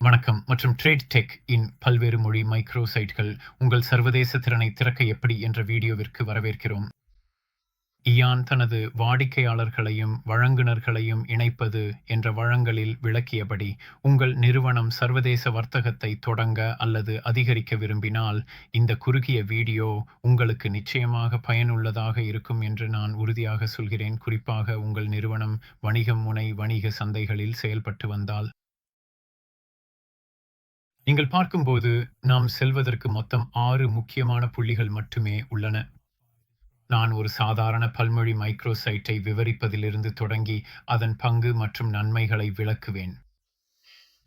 வணக்கம். மற்றும் trade tech இன் பல்வேறு மொழி மைக்ரோ சைட்கள் உங்கள் சர்வதேச திறனை திறக்க எப்படி என்ற வீடியோவிற்கு வரவேற்கிறோம். இயான் தனது வாடிக்கையாளர்களையும் வழங்குனர்களையும் இணைப்பது என்ற வழங்கலில் விளக்கியபடி உங்கள் நிறுவனம் சர்வதேச வர்த்தகத்தை தொடங்க அல்லது அதிகரிக்க விரும்பினால் இந்த குறுகிய வீடியோ உங்களுக்கு நிச்சயமாக பயனுள்ளதாக இருக்கும் என்று நான் உறுதியாக சொல்கிறேன். குறிப்பாக உங்கள் நிறுவனம் வணிகம் முனை வணிக சந்தைகளில் செயல்பட்டு வந்தால் நீங்கள் பார்க்கும்போது நாம் செல்வதற்கு மொத்தம் ஆறு முக்கியமான புள்ளிகள் மட்டுமே உள்ளன. நான் ஒரு சாதாரண பல்மொழி மைக்ரோசைட்டை விவரிப்பதிலிருந்து தொடங்கி அதன் பங்கு மற்றும் நன்மைகளை விளக்குவேன்.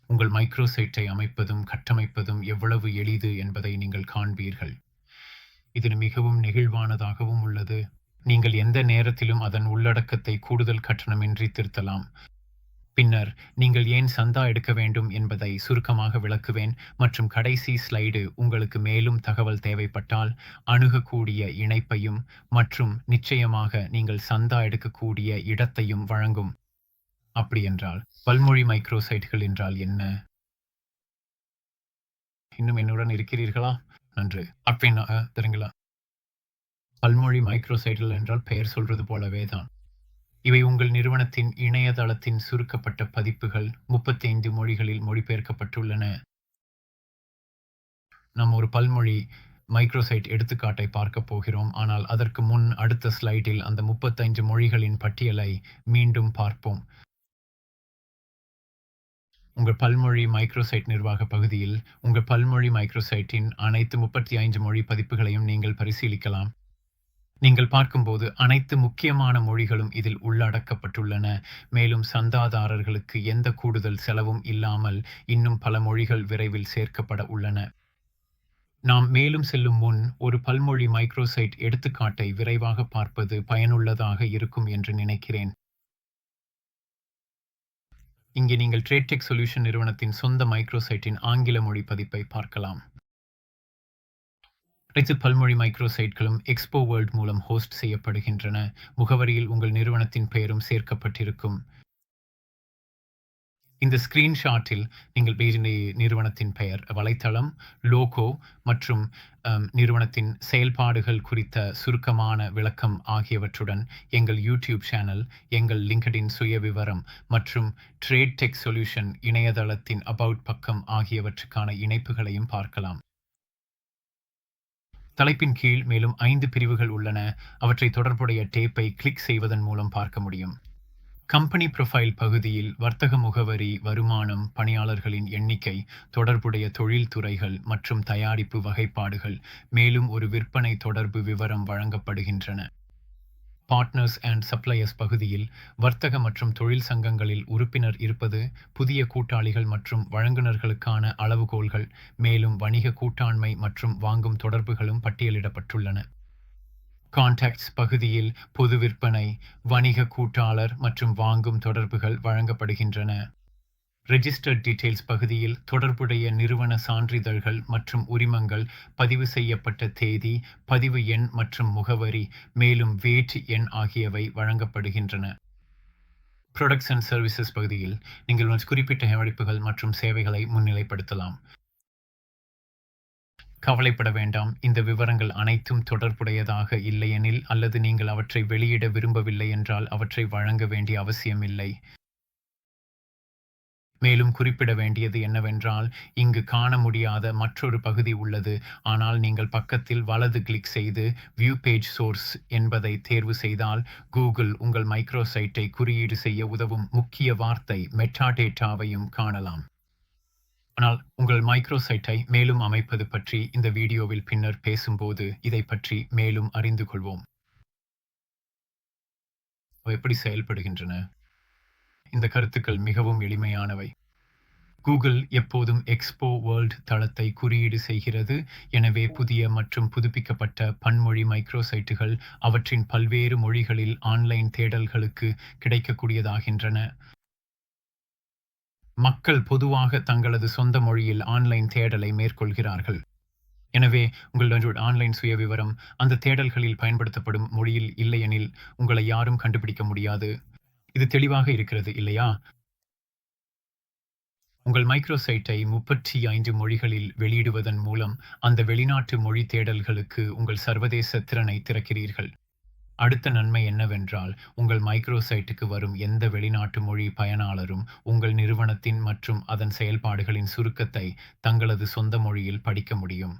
உங்கள் மைக்ரோசைட்டை அமைப்பதும் கட்டமைப்பதும் எவ்வளவு எளிது என்பதை நீங்கள் காண்பீர்கள். இது மிகவும் நெகிழ்வானதாகவும் உள்ளது. நீங்கள் எந்த நேரத்திலும் அதன் உள்ளடக்கத்தை கூடுதல் கட்டணமின்றி திருத்தலாம். பின்னர் நீங்கள் ஏன் சந்தா எடுக்க வேண்டும் என்பதை சுருக்கமாக விளக்குவேன். மற்றும் கடைசி ஸ்லைடு உங்களுக்கு மேலும் தகவல் தேவைப்பட்டால் அணுகக்கூடிய இணைப்பையும் மற்றும் நிச்சயமாக நீங்கள் சந்தா எடுக்கக்கூடிய இடத்தையும் வழங்கும். அப்படியென்றால் பல்மொழி மைக்ரோசைட்டுகள் என்றால் என்ன? இன்னும் என்னுடன் இருக்கிறீர்களா? நன்று. அப்படின்னா தெரிங்களா பல்மொழி மைக்ரோசைட்டுகள் என்றால் பெயர் சொல்றது போலவே தான். இவை உங்கள் நிறுவனத்தின் இணையதளத்தின் சுருக்கப்பட்ட பதிப்புகள். முப்பத்தைந்து மொழிகளில் மொழிபெயர்க்கப்பட்டுள்ளன. நாம் ஒரு பல்மொழி மைக்ரோசைட் எடுத்துக்காட்டை பார்க்க போகிறோம். ஆனால் அதற்கு முன் அடுத்த ஸ்லைடில் அந்த முப்பத்தைந்து மொழிகளின் பட்டியலை மீண்டும் பார்ப்போம். உங்கள் பல்மொழி மைக்ரோசைட் நிர்வாக பகுதியில் உங்கள் பல்மொழி மைக்ரோசைட்டின் அனைத்து முப்பத்தி ஐந்து மொழி பதிப்புகளையும் நீங்கள் பரிசீலிக்கலாம். நீங்கள் பார்க்கும்போது அனைத்து முக்கியமான மொழிகளும் இதில் உள்ளடக்கப்பட்டுள்ளன. மேலும் சந்தாதாரர்களுக்கு எந்த கூடுதல் செலவும் இல்லாமல் இன்னும் பல மொழிகள் விரைவில் சேர்க்கப்பட உள்ளன. நாம் மேலும் செல்லும் முன் ஒரு பல்மொழி மைக்ரோசைட் எடுத்துக்காட்டை விரைவாக பார்ப்பது பயனுள்ளதாக இருக்கும் என்று நினைக்கிறேன். இங்கே நீங்கள் ட்ரேடெக் சொல்யூஷன் நிறுவனத்தின் சொந்த மைக்ரோசைட்டின் ஆங்கில மொழி பதிப்பை பார்க்கலாம். அனைத்து பல்மொழி மைக்ரோசைட்களும் எக்ஸ்போ வேர்ல்ட் மூலம் ஹோஸ்ட் செய்யப்படுகின்றன. முகவரியில் உங்கள் நிறுவனத்தின் பெயரும் சேர்க்கப்பட்டிருக்கும். இந்த ஸ்கிரீன்ஷாட்டில் நீங்கள் நிறுவனத்தின் பெயர் வலைத்தளம் லோகோ மற்றும் நிறுவனத்தின் செயல்பாடுகள் குறித்த சுருக்கமான விளக்கம் ஆகியவற்றுடன் எங்கள் யூடியூப் சேனல் எங்கள் லிங்கடின் சுயவிவரம் மற்றும் ட்ரேட் டெக் சொல்யூஷன் இணையதளத்தின் அபவுட் பக்கம் ஆகியவற்றுக்கான இணைப்புகளையும் பார்க்கலாம். தலைப்பின் கீழ் மேலும் ஐந்து பிரிவுகள் உள்ளன. அவற்றை தொடர்புடைய டேப்பை கிளிக் செய்வதன் மூலம் பார்க்க முடியும். கம்பெனி ப்ரொஃபைல் பகுதியில் வர்த்தக முகவரி வருமானம் பணியாளர்களின் எண்ணிக்கை தொடர்புடைய தொழில்துறைகள் மற்றும் தயாரிப்பு வகைப்பாடுகள் மேலும் ஒரு விற்பனை தொடர்பு விவரம் வழங்கப்படுகின்றன. பார்ட்னர்ஸ் அண்ட் சப்ளையர்ஸ் பகுதியில் வர்த்தக மற்றும் தொழில் சங்கங்களில் உறுப்பினர் இருப்பது புதிய கூட்டாளிகள் மற்றும் வழங்குநர்களுக்கான அளவுகோல்கள் மேலும் வணிக கூட்டாண்மை மற்றும் வாங்கும் தொடர்புகளும் பட்டியலிடப்பட்டுள்ளன. கான்டாக்ட்ஸ் பகுதியில் பொது விற்பனை வணிக கூட்டாளர் மற்றும் வாங்கும் தொடர்புகள் வழங்கப்படுகின்றன. ரெஜிஸ்டர்ட் டீடைல்ஸ் பகுதியில் தொடர்புடைய நிறுவன சான்றிதழ்கள் மற்றும் உரிமங்கள் பதிவு செய்யப்பட்ட தேதி பதிவு எண் மற்றும் முகவரி மேலும் வேட் எண் ஆகியவை வழங்கப்படுகின்றன. ப்ரொடக்ட்ஸ் அண்ட் சர்வீசஸ் பகுதியில் நீங்கள் குறிப்பிட்ட அமைப்புகள் மற்றும் சேவைகளை முன்னிலைப்படுத்தலாம். கவலைப்பட வேண்டாம். இந்த விவரங்கள் அனைத்தும் தொடர்புடையதாக இல்லையெனில் அல்லது நீங்கள் அவற்றை வெளியிட விரும்பவில்லை என்றால் அவற்றை வழங்க வேண்டிய அவசியமில்லை. மேலும் குறிப்பிட வேண்டியது என்னவென்றால் இங்கு காண முடியாத மற்றொரு பகுதி உள்ளது. ஆனால் நீங்கள் பக்கத்தில் வலது கிளிக் செய்து வியூ பேஜ் சோர்ஸ் என்பதை தேர்வு செய்தால் கூகுள் உங்கள் மைக்ரோசைட்டை குறியீடு செய்ய உதவும் முக்கிய வார்த்தை மெட்டாடேட்டாவையும் காணலாம். ஆனால் உங்கள் மைக்ரோசைட்டை மேலும் அமைப்பது பற்றி இந்த வீடியோவில் பின்னர் பேசும்போது இதை பற்றி மேலும் அறிந்து கொள்வோம். எப்படி செயல்படுகின்றன? இந்த கருத்துக்கள் மிகவும் எளிமையானவை. கூகுள் எப்போதும் எக்ஸ்போ வேர்ல்ட் தளத்தை குறியீடு செய்கிறது. எனவே புதிய மற்றும் புதுப்பிக்கப்பட்ட பன்மொழி மைக்ரோசைட்டுகள் அவற்றின் பல்வேறு மொழிகளில் ஆன்லைன் தேடல்களுக்கு கிடைக்கக்கூடியதாகின்றன. மக்கள் பொதுவாக தங்களது சொந்த மொழியில் ஆன்லைன் தேடலை மேற்கொள்கிறார்கள். எனவே உங்கள் ஆன்லைன் சுய விவரம் அந்த தேடல்களில் பயன்படுத்தப்படும் மொழியில் இல்லையெனில் உங்களை யாரும் கண்டுபிடிக்க முடியாது. இது தெளிவாக இருக்கிறது இல்லையா? உங்கள் மைக்ரோசைட்டை முப்பத்தி ஐந்து மொழிகளில் வெளியிடுவதன் மூலம் அந்த வெளிநாட்டு மொழி தேடல்களுக்கு உங்கள் சர்வதேச திறனை திறக்கிறீர்கள். அடுத்த நன்மை என்னவென்றால் உங்கள் மைக்ரோசைட்டுக்கு வரும் எந்த வெளிநாட்டு மொழி பயனாளரும் உங்கள் நிறுவனத்தின் மற்றும் அதன் செயல்பாடுகளின் சுருக்கத்தை தங்களது சொந்த மொழியில் படிக்க முடியும்.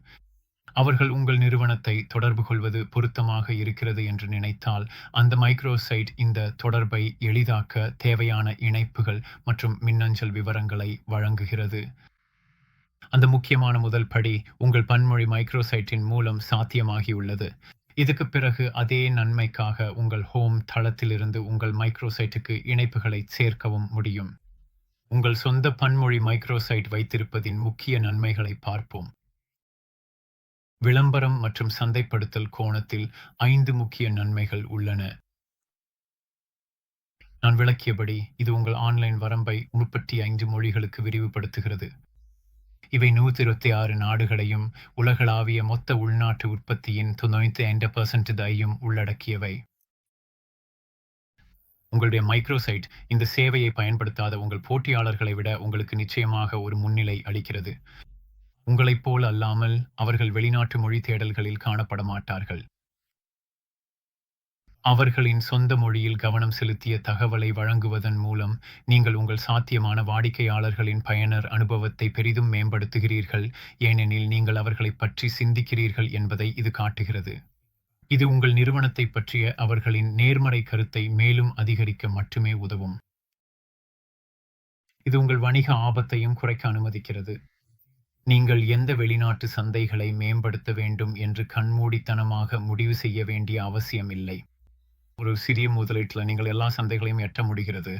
அவர்கள் உங்கள் நிறுவனத்தை தொடர்பு கொள்வது பொருத்தமாக இருக்கிறது என்று நினைத்தால் அந்த மைக்ரோசைட் இந்த தொடர்பை எளிதாக்க தேவையான இணைப்புகள் மற்றும் மின்னஞ்சல் விவரங்களை வழங்குகிறது. அந்த முக்கியமான முதல் படி உங்கள் பன்மொழி மைக்ரோசைட்டின் மூலம் சாத்தியமாகியுள்ளது. இதுக்கு பிறகு அதே நன்மைக்காக உங்கள் ஹோம் தளத்திலிருந்து உங்கள் மைக்ரோசைட்டுக்கு இணைப்புகளை சேர்க்கவும் முடியும். உங்கள் சொந்த பன்மொழி மைக்ரோசைட் வைத்திருப்பதின் முக்கிய நன்மைகளை பார்ப்போம். விளம்பரம் மற்றும் சந்தைப்படுத்தல் கோணத்தில் ஐந்து முக்கிய நன்மைகள் உள்ளன. நான் விளக்கியபடி இது உங்கள் ஆன்லைன் வரம்பை முப்பத்தி ஐந்து மொழிகளுக்கு விரிவுபடுத்துகிறது. இவை நூற்றி இருபத்தி ஆறு நாடுகளையும் உலகளாவிய மொத்த உள்நாட்டு உற்பத்தியின் தொண்ணூற்றி ஐந்து பர்சன்ட் தையும் உள்ளடக்கியவை. உங்களுடைய மைக்ரோசைட் இந்த சேவையை பயன்படுத்தாத உங்கள் போட்டியாளர்களை விட உங்களுக்கு நிச்சயமாக ஒரு முன்னிலை அளிக்கிறது. உங்களைப் போல் அல்லாமல் அவர்கள் வெளிநாட்டு மொழி தேடல்களில் காணப்பட மாட்டார்கள் அவர்களின் சொந்த மொழியில் கவனம் செலுத்திய தகவலை வழங்குவதன் மூலம் நீங்கள் உங்கள் சாத்தியமான வாடிக்கையாளர்களின் பயனர் அனுபவத்தை பெரிதும் மேம்படுத்துகிறீர்கள் ஏனெனில் நீங்கள் அவர்களைப் பற்றி சிந்திக்கிறீர்கள் என்பதை இது காட்டுகிறது. இது உங்கள் நிறுவனத்தை பற்றிய அவர்களின் நேர்மறை கருத்தை மேலும் அதிகரிக்க மட்டுமே உதவும். இது உங்கள் வணிக ஆபத்தையும் குறைக்க அனுமதிக்கிறது. நீங்கள் எந்த வெளிநாட்டு சந்தைகளை மேம்படுத்த வேண்டும் என்று கண்மூடித்தனமாக முடிவு செய்ய வேண்டிய அவசியமில்லை. ஒரு சிறிய முதலீட்டில் நீங்கள் எல்லா சந்தைகளையும் எட்ட முடிகிறது.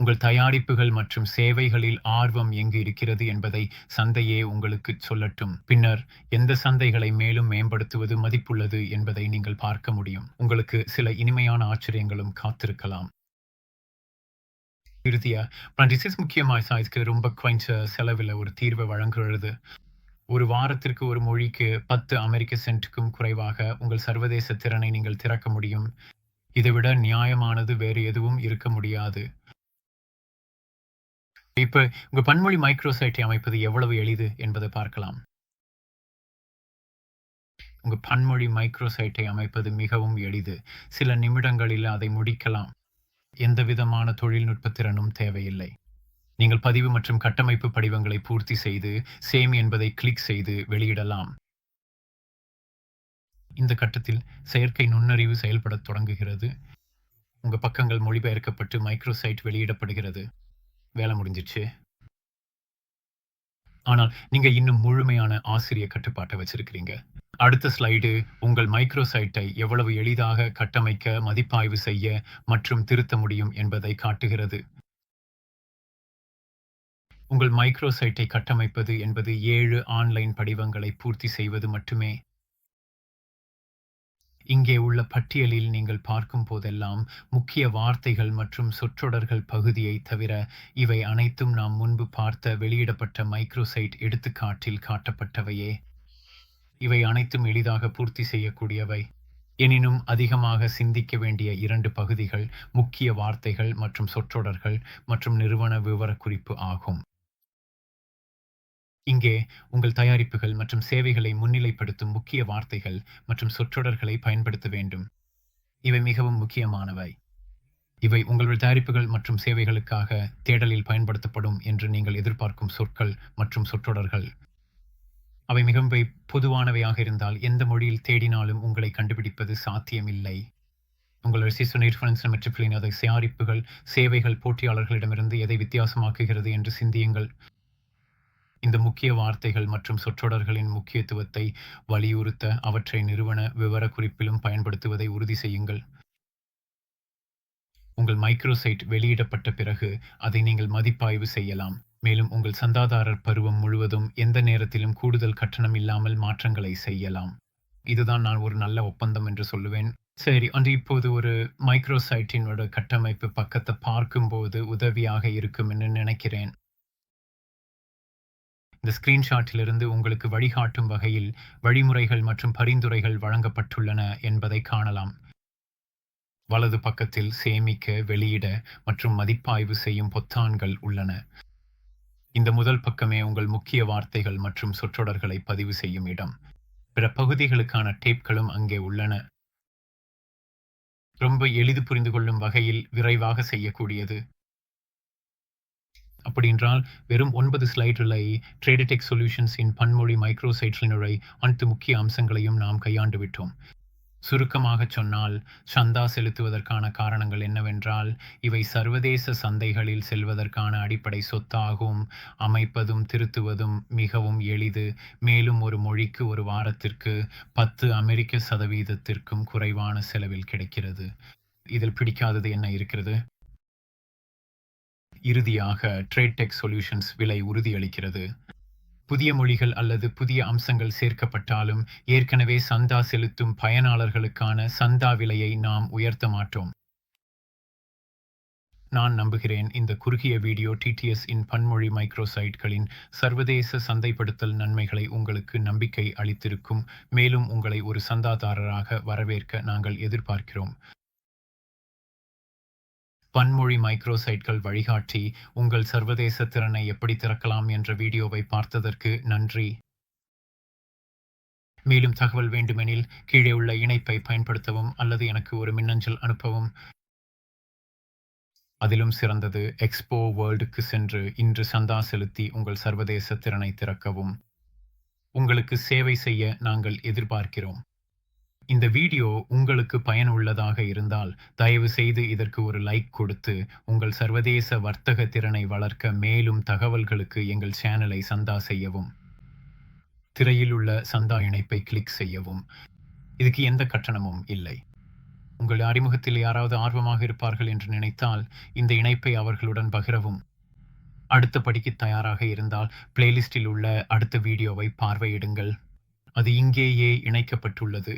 உங்கள் தயாரிப்புகள் மற்றும் சேவைகளில் ஆர்வம் எங்கு இருக்கிறது என்பதை சந்தையே உங்களுக்கு சொல்லட்டும். பின்னர் எந்த சந்தைகளை மேலும் மேம்படுத்துவது மதிப்புள்ளது என்பதை நீங்கள் பார்க்க முடியும். உங்களுக்கு சில இனிமையான ஆச்சரியங்களும் காத்திருக்கலாம். இறுதியா? பிரான்சிஸ் முக்கியமாக சாய்ஸ்க்கு ரொம்ப குவைஞ்ச செலவில் ஒரு தீர்வை வழங்குகிறது ஒரு வாரத்திற்கு ஒரு மொழிக்கு பத்து அமெரிக்க சென்ட்டுக்கும் குறைவாக உங்கள் சர்வதேச திறனை நீங்கள் திறக்க முடியும். இதைவிட நியாயமானது வேறு எதுவும் இருக்க முடியாது. இப்போ உங்க பன்மொழி மைக்ரோசைட்டை அமைப்பது எவ்வளவு எளிது என்பதை பார்க்கலாம். உங்க பன்மொழி மைக்ரோசைட்டை அமைப்பது மிகவும் எளிது. சில நிமிடங்களில் அதை முடிக்கலாம். எந்தவிதமான தொழில்நுட்ப திறனும் தேவையில்லை. நீங்கள் பதிவு மற்றும் கட்டமைப்பு படிவங்களை பூர்த்தி செய்து சேம் என்பதை கிளிக் செய்து வெளியிடலாம். இந்த கட்டத்தில் செயற்கை நுண்ணறிவு செயல்படத் தொடங்குகிறது. உங்கள் பக்கங்கள் மொழிபெயர்க்கப்பட்டு மைக்ரோசைட் வெளியிடப்படுகிறது. வேலை முடிஞ்சிச்சு. ஆனால் நீங்க இன்னும் முழுமையான ஆசிரிய கட்டுப்பாட்டை வச்சிருக்கிறீங்க. அடுத்த ஸ்லைடு உங்கள் மைக்ரோசைட்டை எவ்வளவு எளிதாக கட்டமைக்க மதிப்பாய்வு செய்ய மற்றும் திருத்த முடியும் என்பதை காட்டுகிறது. உங்கள் மைக்ரோசைட்டை கட்டமைப்பது என்பது ஏழு ஆன்லைன் படிவங்களை பூர்த்தி செய்வது மட்டுமே. இங்கே உள்ள பட்டியலில் நீங்கள் பார்க்கும் போதெல்லாம் முக்கிய வார்த்தைகள் மற்றும் சொற்றொடர்கள் பகுதியை தவிர இவை அனைத்தும் நாம் முன்பு பார்த்த வெளியிடப்பட்ட மைக்ரோசைட் எடுத்துக்காட்டில் காட்டப்பட்டவையே. இவை அனைத்தும் எளிதாக பூர்த்தி செய்யக்கூடியவை. எனினும் அதிகமாக சிந்திக்க வேண்டிய இரண்டு பகுதிகள் முக்கிய வார்த்தைகள் மற்றும் சொற்றொடர்கள் மற்றும் நிறுவன விவரக்குறிப்பு ஆகும். இங்கே உங்கள் தயாரிப்புகள் மற்றும் சேவைகளை முன்னிலைப்படுத்தும் முக்கிய வார்த்தைகள் மற்றும் சொற்றொடர்களை பயன்படுத்த வேண்டும். இவை மிகவும் முக்கியமானவை. இவை உங்கள் தயாரிப்புகள் மற்றும் சேவைகளுக்காக தேடலில் பயன்படுத்தப்படும் என்று நீங்கள் எதிர்பார்க்கும் சொற்கள் மற்றும் சொற்றொடர்கள். அவை மிகவும் பொதுவானவையாக இருந்தால் எந்த மொழியில் தேடினாலும் உங்களை கண்டுபிடிப்பது சாத்தியமில்லை. உங்கள் சிசு நிறுவனஸ் மெட்ரிபிளின் அதை தயாரிப்புகள் சேவைகள் போட்டியாளர்களிடமிருந்து எதை வித்தியாசமாக்குகிறது என்று சிந்தியுங்கள். இந்த முக்கிய வார்த்தைகள் மற்றும் சொற்றொடர்களின் முக்கியத்துவத்தை வலியுறுத்த அவற்றை நிறுவன விவரக்குறிப்பிலும் பயன்படுத்துவதை உறுதி செய்யுங்கள். உங்கள் மைக்ரோசைட் வெளியிடப்பட்ட பிறகு அதை நீங்கள் மதிப்பாய்வு செய்யலாம். மேலும் உங்கள் சந்தாதாரர் பருவம் முழுவதும் எந்த நேரத்திலும் கூடுதல் கட்டணம் இல்லாமல் மாற்றங்களை செய்யலாம். இதுதான் நான் ஒரு நல்ல ஒப்பந்தம் என்று சொல்லுவேன். சரி அன்று இப்போது ஒரு மைக்ரோசைட்டினோட கட்டமைப்பு பக்கத்தை பார்க்கும்போது உதவியாக இருக்கும் என்று நினைக்கிறேன். இந்த ஸ்கிரீன்ஷாட்டிலிருந்து உங்களுக்கு வழிகாட்டும் வகையில் வழிமுறைகள் மற்றும் பரிந்துரைகள் வழங்கப்பட்டுள்ளன என்பதை காணலாம். வலது பக்கத்தில் சேமிக்க வெளியிட மற்றும் மதிப்பாய்வு செய்யும் பொத்தான்கள் உள்ளன. இந்த முதல் பக்கமே உங்கள் முக்கிய வார்த்தைகள் மற்றும் சொற்றொடர்களை பதிவு செய்யும் இடம். பிற பகுதிகளுக்கான டேப்களும் அங்கே உள்ளன. ரொம்ப எளிது புரிந்து கொள்ளும் வகையில் விரைவாக செய்யக்கூடியது. அப்படின்றால் வெறும் ஒன்பது ஸ்லைடுகளை ட்ரேடடெக் சொல்யூஷன்ஸின் பன்மொழி மைக்ரோசைட் சைட்லினுரை அனைத்து முக்கிய அம்சங்களையும் நாம் கையாண்டு விட்டோம். சுருக்கமாக சொன்னால் சந்தா செலுத்துவதற்கான காரணங்கள் என்னவென்றால் இவை சர்வதேச சந்தைகளில் செல்வதற்கான அடிப்படை சொத்தாகும் அமைப்பதும் திருத்துவதும் மிகவும் எளிது மேலும் ஒரு மொழிக்கு ஒரு வாரத்திற்கு பத்து அமெரிக்க சதவீதத்திற்கும் குறைவான செலவில் கிடைக்கிறது. இதில் பிடிக்காதது என்ன இருக்கிறது? இறுதியாக ட்ரேட் சொல்யூஷன்ஸ் விலை உறுதியளிக்கிறது. புதிய மொழிகள் அல்லது புதிய அம்சங்கள் சேர்க்கப்பட்டாலும் ஏற்கனவே சந்தா செலுத்தும் பயனாளர்களுக்கான சந்தா விலையை நாம் உயர்த்த மாட்டோம். நான் நம்புகிறேன் இந்த குறுகிய வீடியோ டிடிஎஸ் இன் பன்மொழி மைக்ரோசைட்களின் சர்வதேச சந்தைப்படுத்தல் நன்மைகளை உங்களுக்கு நம்பிக்கை அளித்திருக்கும். மேலும் உங்களை ஒரு சந்தாதாரராக வரவேற்க நாங்கள் எதிர்பார்க்கிறோம். பன்மொழி மைக்ரோசைட்கள் வழிகாட்டி உங்கள் சர்வதேச திறனை எப்படி திறக்கலாம் என்ற வீடியோவை பார்த்ததற்கு நன்றி. மேலும் தகவல் வேண்டுமெனில் கீழே உள்ள இணைப்பை பயன்படுத்தவும் அல்லது எனக்கு ஒரு மின்னஞ்சல் அனுப்பவும். அதிலும் சிறந்தது எக்ஸ்போ வேர்ல்டுக்கு சென்று இன்று சந்தா செலுத்தி உங்கள் சர்வதேச திறனை திறக்கவும். உங்களுக்கு சேவை செய்ய நாங்கள் எதிர்பார்க்கிறோம். இந்த வீடியோ உங்களுக்கு பயனுள்ளதாக இருந்தால் தயவு செய்து இதற்கு ஒரு லைக் கொடுத்து உங்கள் சர்வதேச வர்த்தக திறனை வளர்க்க மேலும் தகவல்களுக்கு எங்கள் சேனலை சந்தா செய்யவும். திரையில் உள்ள சந்தா இணைப்பை கிளிக் செய்யவும். இதுக்கு எந்த கட்டணமும் இல்லை. உங்கள் அறிமுகத்தில் யாராவது ஆர்வமாக இருப்பார்கள் என்று நினைத்தால் இந்த இணைப்பை அவர்களுடன் பகிரவும். அடுத்த படிக்கு தயாராக இருந்தால் பிளேலிஸ்டில் உள்ள அடுத்த வீடியோவை பார்வையிடுங்கள். அது இங்கேயே இணைக்கப்பட்டுள்ளது.